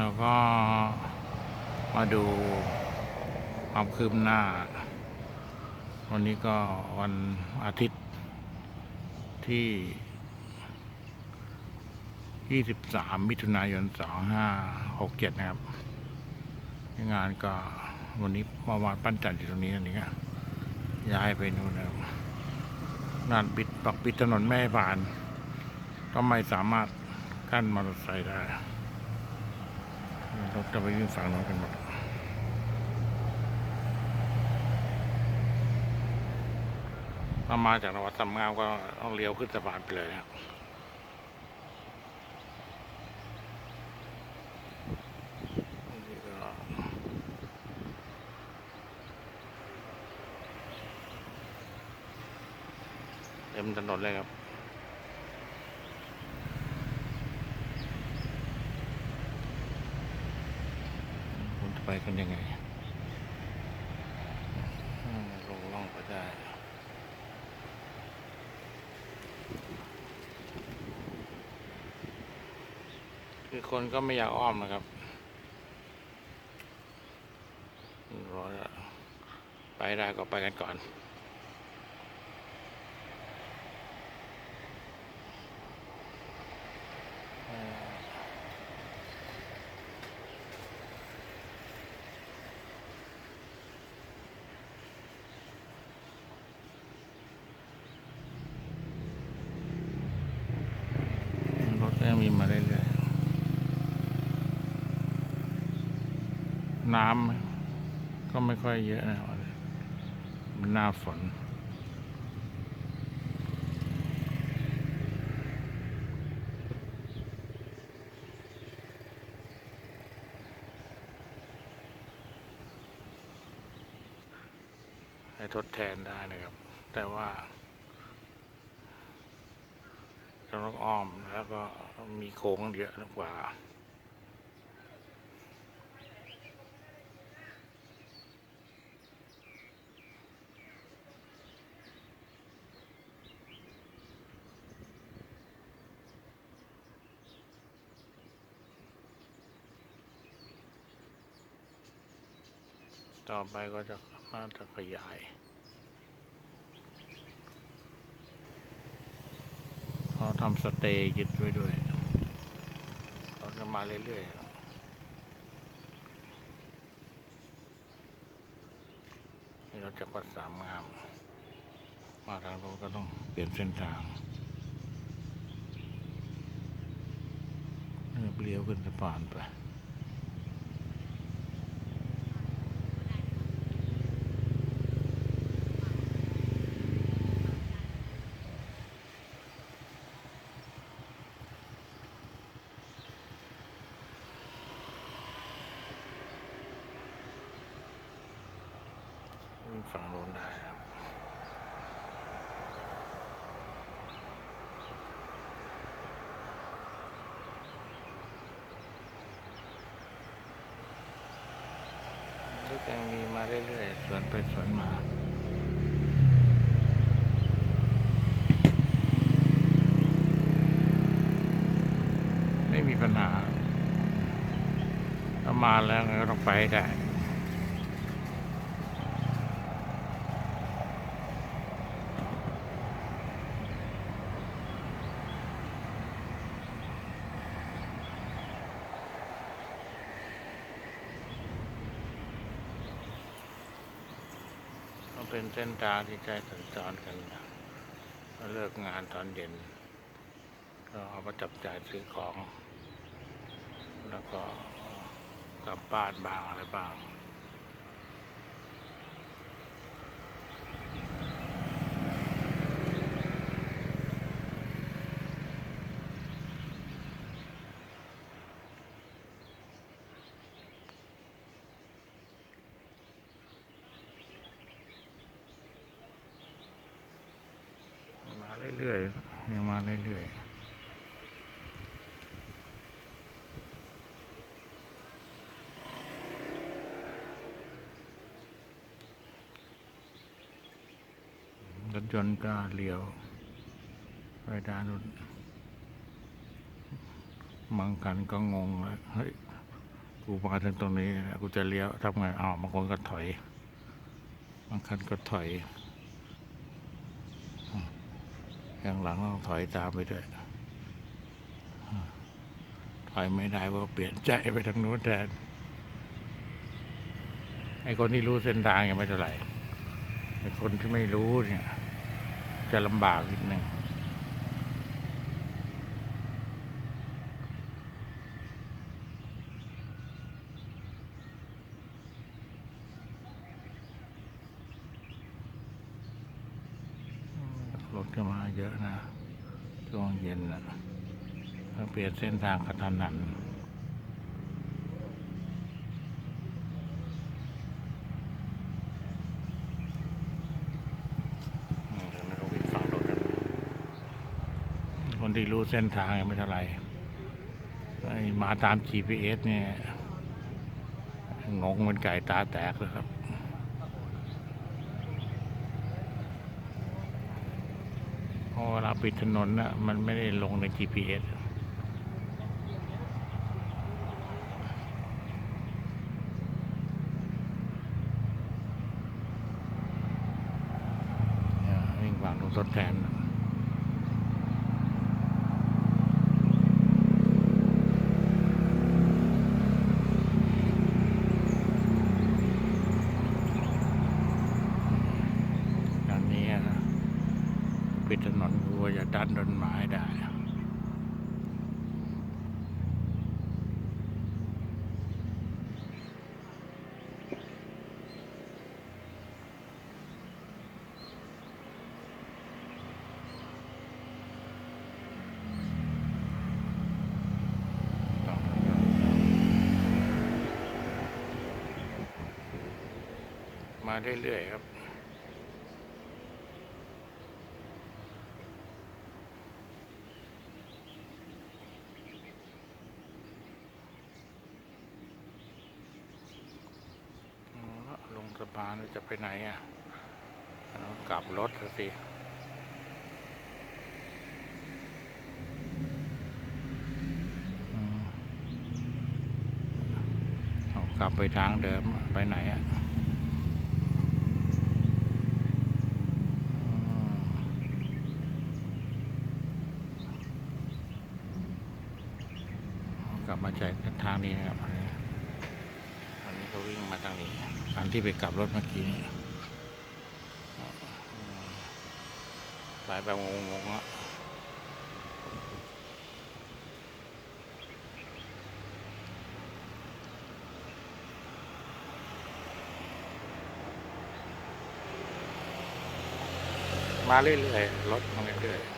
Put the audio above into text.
แล้วก็มาดูความคืบหน้า วันนี้ก็วันอาทิตย์ที่ 23 มิถุนายน 2567 นะครับ งานก็วันนี้มื่อวานปั้นจันทร์อยู่ตรงนี้อันนี้ก็ย้ายไปนู่นแล้วงานปิดปักปิดถนนแม่ให้ผ่าน ก็ไม่สามารถกั้นมอเตอร์ไซค์ได้ รถจะไปวิ่งฝั่งน้นกันหมดถ้ามาจากนวัดสำงามก็ต้องเลี้ยวขึ้นสะพานไปเลยครับนี่ก็เต็มถนนเลยครับ ผมจะ ไปกันยังไงลงล่องก็ได้คือคนก็ไม่อยากอ้อมนะครับรอแล้วไปได้ก็ไปกันก่อน มีมาเรื่อยๆ น้ำก็ไม่ค่อยเยอะนะมันหน้าฝน ให้ทดแทนได้นะครับ แต่ว่าเราต้องอ้อมแล้วก็ มีโค้งเยอะกว่าต่อไปก็จะน่าจะขยายเขาทำสเตย์ยึดไว้ด้วย เขาจะมาเรื่อยๆนี่เราจะปัดสามงาม มาทางโน้นก็ต้องเปลี่ยนเส้นทางเออเลี้ยวขึ้นสะพานไป ฝั่งโน้นได้ยังมีมาเรื่อยๆ สวนไปสวนมาไม่มีปัญหาถ้ามาแล้วก็ต้องไปได้ ก็ เป็นเส้นทางที่ใช้สัญจรกันก็เลิกงานตอนเย็น ก็เอามาจับจ่ายซื้อของ แล้วก็กลับบ้านบ้างอะไรบ้าง มาเรื่อยๆยัง มาเรื่อยๆรถยนต์ก็เลี้ยวไปด้านนู้นบางคันก็งงเลยเฮ้ย กูมาถึงตรงนี้ กูจะเลี้ยวทำไงอ้าวบางคนก็ถอย บางคันก็ถอยอืม ข้างหลังต้องถอยตามไปด้วย ถอยไม่ได้เพราะเปลี่ยนใจไปทางโน้นแทน ไอ้คนที่รู้เส้นทางยังไม่เท่าไหร่ไอ้คนที่ไม่รู้เนี่ย จะลำบากนิดหนึ่ง รถก็มาเยอะนะช่วงเย็นนะถ้าเปลี่ยนเส้นทางกระทันหันอืมเดี๋ยวเราวิ่งฝั่งรถกันคนที่รู้เส้นทางยังไม่เท่าไหร่ไอ้มาตาม GPS เนี่ยงงเหมันไก่ตาแตกเลยครับ เพ ราะเวลาปิดถนนน่ะมันไม่ได้ลงใน GPS เนี่ยวิ่งฝั่งตรงทดแทนนะอันนี้นะ ปิดถนนกลัวจะดันต้นไม้ได้ มาเรื่อยๆครับ ลงสะพานจะไปไหนอะกลับรถสิกลับไปทางเดิมไปไหนอะอืม เอากลับมาใช้ทางนี้นะครับอันนี้เขาวิ่งมาทางนี้อันที่ไปกลับรถเมื่อกี้นี่สายแบบงงๆอะมาเรื่อยๆรถมาเรื่อยๆ